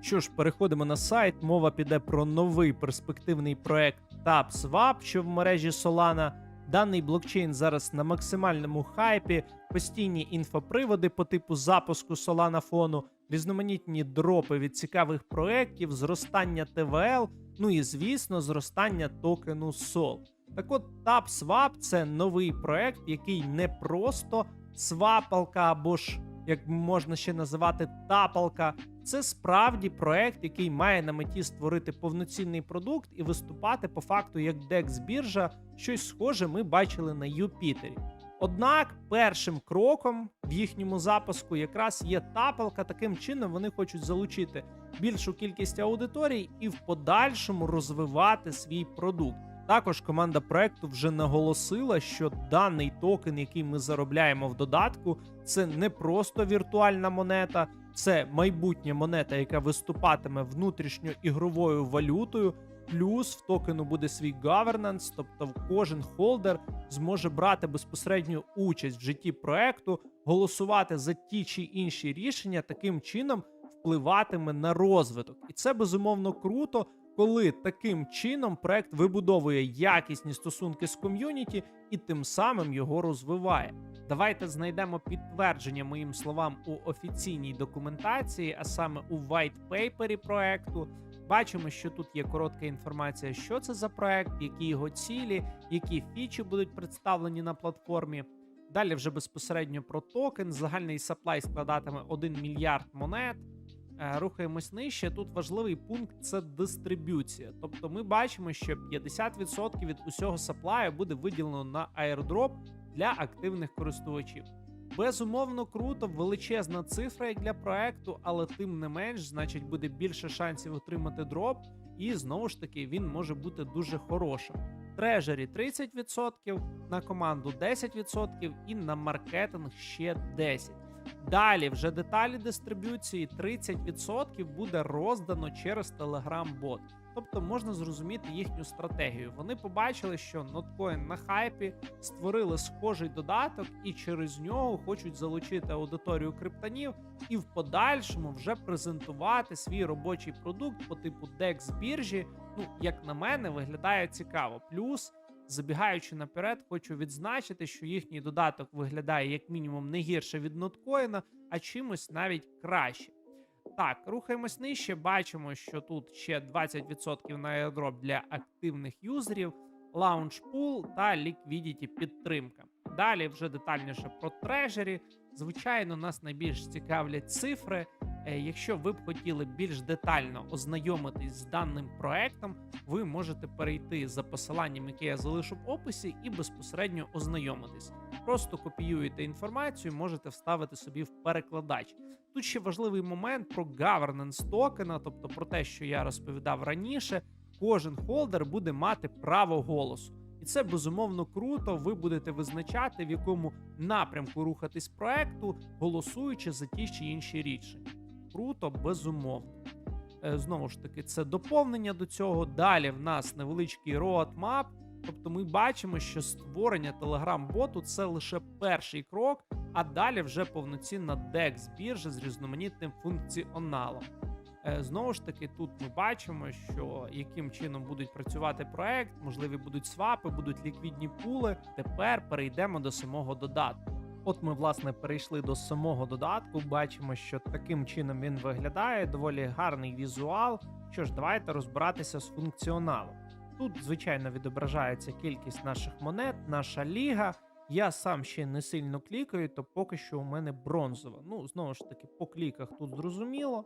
Що ж, переходимо на сайт. Мова піде про новий перспективний проект TapSwap, що в мережі Solana. Даний блокчейн зараз на максимальному хайпі, постійні інфоприводи по типу запуску Solana фону, різноманітні дропи від цікавих проєктів, зростання ТВЛ, ну і звісно, зростання токену SOL. Так от TapSwap – це новий проект, який не просто свапалка або ж як можна ще називати тапалка. Це справді проект, який має на меті створити повноцінний продукт і виступати по факту як DEX біржа. Щось схоже ми бачили на Юпітері. Однак першим кроком в їхньому запуску якраз є тапалка. Таким чином вони хочуть залучити більшу кількість аудиторій і в подальшому розвивати свій продукт. Також команда проекту вже наголосила, що даний токен, який ми заробляємо в додатку, це не просто віртуальна монета, це майбутня монета, яка виступатиме внутрішньоігровою валютою. Плюс в токену буде свій governance, тобто кожен холдер зможе брати безпосередню участь в житті проекту, голосувати за ті чи інші рішення, таким чином впливатиме на розвиток. І це безумовно круто, коли таким чином проект вибудовує якісні стосунки з ком'юніті і тим самим його розвиває. Давайте знайдемо підтвердження моїм словам у офіційній документації, а саме у paper проекту. Бачимо, що тут є коротка інформація, що це за проект, які його цілі, які фічі будуть представлені на платформі. Далі вже безпосередньо про токен. Загальний саплай складатиме 1 мільярд монет. Е, Рухаємось нижче. Тут важливий пункт це дистриб'юція. Тобто ми бачимо, що 50% від усього саплаю буде виділено на airdrop для активних користувачів. Безумовно, круто, величезна цифра як для проекту, але тим не менш, значить, буде більше шансів отримати дроп, і знову ж таки він може бути дуже хорошим. Трежері 30%, на команду 10% і на маркетинг ще 10%. Далі вже деталі дистриб'юції 30% буде роздано через Telegram-бот. Тобто можна зрозуміти їхню стратегію. Вони побачили, що Notcoin на хайпі створили схожий додаток, і через нього хочуть залучити аудиторію криптонів і в подальшому вже презентувати свій робочий продукт по типу DEX біржі. Ну, як на мене, виглядає цікаво. Плюс Забігаючи наперед, хочу відзначити, що їхній додаток виглядає як мінімум не гірше від ноткоїна, а чимось навіть краще. Так, рухаємось нижче. Бачимо, що тут ще 20% на airdrop для активних юзерів, лаунчпул та liquidity підтримка. Далі вже детальніше про трежері. Звичайно, нас найбільш цікавлять цифри. Е, Якщо ви б хотіли більш детально ознайомитись з даним проектом, ви можете перейти за посиланням, яке я залишу в описі, і безпосередньо ознайомитись. Просто копіюєте інформацію, можете вставити собі в перекладач. Тут ще важливий момент про governance токена, тобто про те, що я розповідав раніше. Кожен холдер буде мати право голосу. І це безумовно круто. Ви будете визначати, в якому напрямку рухатись проекту, голосуючи за ті чи інші рішення. Круто, безумовно. Е, Знову ж таки, це доповнення до цього. Далі в нас невеличкий roadmap. Тобто ми бачимо, що створення Telegram-боту це лише перший крок, а далі вже повноцінна DEX біржа з різноманітним функціоналом. Е, Знову ж таки, тут ми бачимо, що яким чином будуть працювати проект, можливі будуть свапи, будуть ліквідні пули. Тепер перейдемо до самого додатку. От ми власне перейшли до самого додатку. Бачимо, що таким чином він виглядає. Доволі гарний візуал. Що ж, давайте розбиратися з функціоналом. Тут, звичайно, відображається кількість наших монет, наша ліга. Я сам ще не сильно клікаю, то поки що у мене бронзова. Ну, знову ж таки, по кліках тут зрозуміло.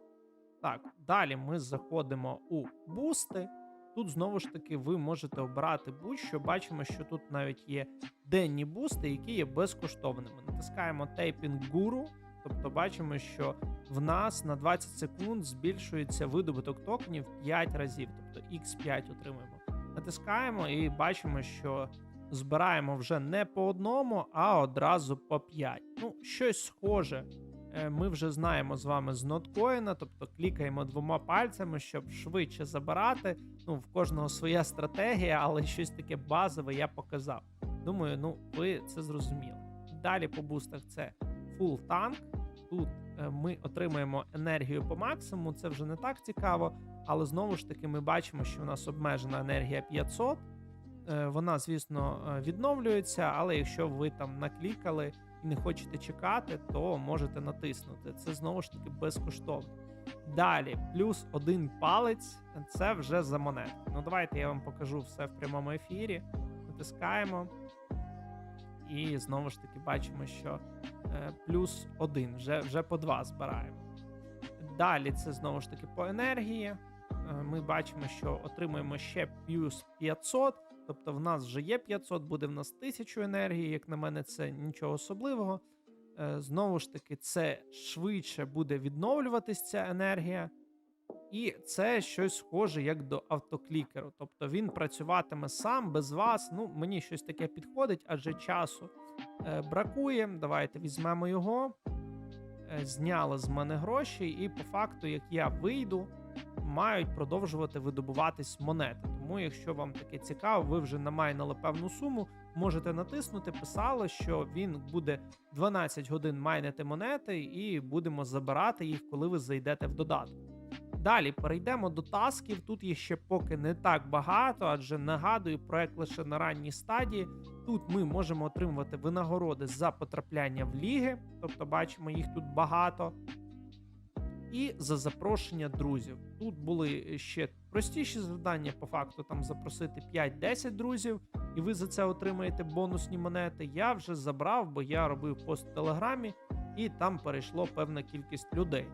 Так, далі ми заходимо у бусти. Тут знову ж таки ви можете обирати будь-що. Бачимо, що тут навіть є денні бусти, які є безкоштовними. Натискаємо Taping Guru, тобто бачимо, що в нас на 20 секунд збільшується видобуток токенів 5 разів, тобто X5 отримуємо. Натискаємо і бачимо, що збираємо вже не по одному, а одразу по 5. Ну, щось схоже. Е, Ми вже знаємо з вами з ноткоїна, тобто клікаємо двома пальцями, щоб швидше забирати. Ну, в кожного своя стратегія, але щось таке базове я показав. Думаю, ну ви це зрозуміли. Далі по бустах це full tank. Тут е, ми отримаємо енергію по максимуму. Це вже не так цікаво, але знову ж таки ми бачимо, що у нас обмежена енергія 500. Е, Вона, звісно, відновлюється, але якщо ви там наклікали не хочете чекати, то можете натиснути. Це знову ж таки безкоштовно. Далі, плюс один палець це вже за монетки. Ну, давайте я вам покажу все в прямому ефірі. Натискаємо. І знову ж таки бачимо, що е, плюс один, вже, вже по два збираємо. Далі це знову ж таки по енергії. Е, Ми бачимо, що отримуємо ще плюс 500. Тобто в нас вже є 500, буде в нас 1000 енергії. Як на мене, це нічого особливого. Е, Знову ж таки, це швидше буде відновлюватись ця енергія. І це щось схоже як до автоклікеру. Тобто він працюватиме сам без вас. Ну, мені щось таке підходить, адже часу е, бракує. Давайте візьмемо його. Е, зняли з мене гроші, і по факту, як я вийду, мають продовжувати видобуватись монети. Тому, якщо вам таке цікаво, ви вже намайнили певну суму, можете натиснути. Писало, що він буде 12 годин майнити монети, і будемо забирати їх, коли ви зайдете в додаток. Далі перейдемо до тасків. Тут їх ще поки не так багато, адже нагадую, проект лише на ранній стадії. Тут ми можемо отримувати винагороди за потрапляння в ліги, тобто бачимо, їх тут багато. І за запрошення друзів. Тут були ще простіші завдання, по факту там запросити 5-10 друзів, і ви за це отримаєте бонусні монети. Я вже забрав, бо я робив пост в Телеграмі, і там перейшло певна кількість людей.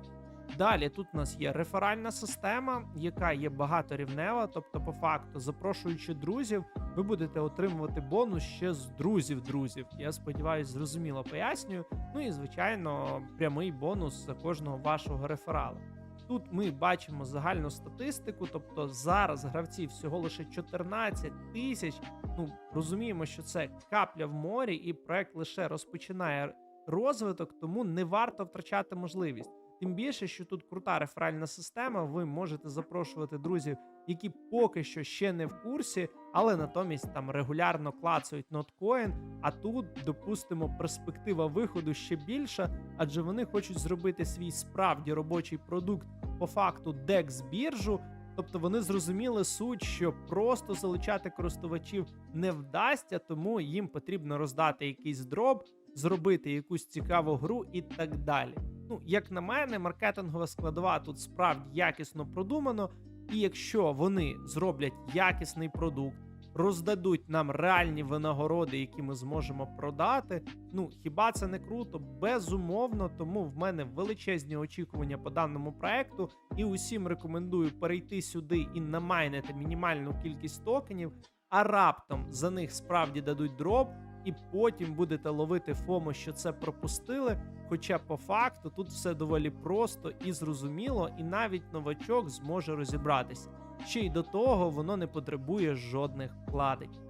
Далі тут у нас є реферальна система, яка є багаторівнева. Тобто, по факту, запрошуючи друзів, ви будете отримувати бонус ще з друзів друзів. Я сподіваюся, зрозуміло пояснюю. Ну і звичайно, прямий бонус за кожного вашого реферала. Тут ми бачимо загальну статистику, тобто зараз гравців всього лише 14 тисяч. Ну розуміємо, що це капля в морі, і проект лише розпочинає розвиток, тому не варто втрачати можливість. Тим більше, що тут крута реферальна система, ви можете запрошувати друзів, які поки що ще не в курсі, але натомість там регулярно клацають ноткоін. А тут, допустимо, перспектива виходу ще більша, адже вони хочуть зробити свій справді робочий продукт по факту DEX біржу. Тобто вони зрозуміли суть, що просто залучати користувачів не вдасться, тому їм потрібно роздати якийсь дроб, зробити якусь цікаву гру і так далі. Ну, як на мене, маркетингова складова тут справді якісно продумано. І якщо вони зроблять якісний продукт, роздадуть нам реальні винагороди, які ми зможемо продати. Ну хіба це не круто? Безумовно, тому в мене величезні очікування по даному проекту, і усім рекомендую перейти сюди і намайнити мінімальну кількість токенів, а раптом за них справді дадуть дроп. І потім будете ловити ФОМО, що це пропустили. Хоча по факту тут все доволі просто і зрозуміло, і навіть новачок зможе розібратися. Ще й до того воно не потребує жодних вкладень.